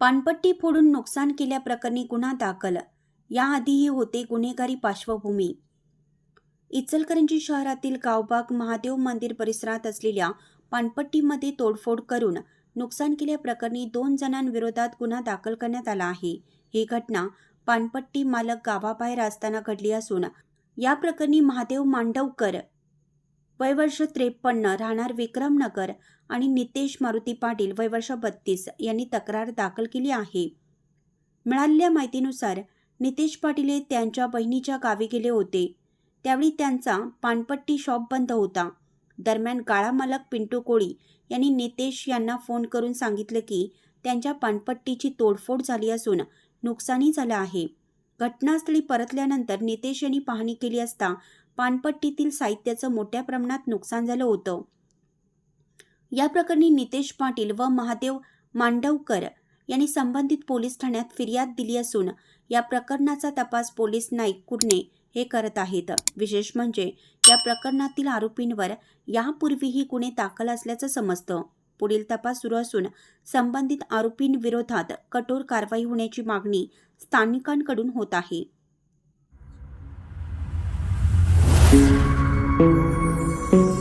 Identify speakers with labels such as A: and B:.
A: पानपट्टी फोडून नुकसान केल्याप्रकरणी गुन्हा दाखल. याआधीही होते गुन्हेगारी पार्श्वभूमी. इचलकरंजी शहरातील गावबाग महादेव मंदिर परिसरात असलेल्या पानपट्टीमध्ये तोडफोड करून नुकसान केल्याप्रकरणी दोन जणांविरोधात गुन्हा दाखल करण्यात आला आहे. ही घटना पानपट्टी मालक गावाबाहेर असताना घडली असून या प्रकरणी महादेव मांडवकर वय वर्ष त्रेपन्न राहणार विक्रमनगर आणि नितेश मारुती पाटील वय वर्ष बत्तीस यांनी तक्रार दाखल केली आहे. मिळालेल्या माहितीनुसार नितेश पाटील हे त्यांच्या बहिणीच्या गावी गेले होते. त्यावेळी त्यांचा पानपट्टी शॉप बंद होता. दरम्यान काळा मालक पिंटू कोळी यांनी नितेश यांना फोन करून सांगितलं की त्यांच्या पानपट्टीची तोडफोड झाली असून नुकसानी झालं आहे. घटनास्थळी परतल्यानंतर नितेश यांनी पाहणी केली असता पानपट्टीतील साहित्याचं मोठ्या प्रमाणात नुकसान झालं होतं. या प्रकरणी नितेश पाटील व महादेव मांडवकर यांनी संबंधित पोलीस ठाण्यात फिर्याद दिली असून या प्रकरणाचा तपास पोलीस नाईक कुर्णे हे करत आहेत. विशेष म्हणजे या प्रकरणातील आरोपींवर यापूर्वीही गुन्हे दाखल असल्याचं समजतं. पुढील तपास सुरू असून संबंधित आरोपींविरोधात कठोर कारवाई होण्याची मागणी स्थानिकांकडून होत आहे. thank you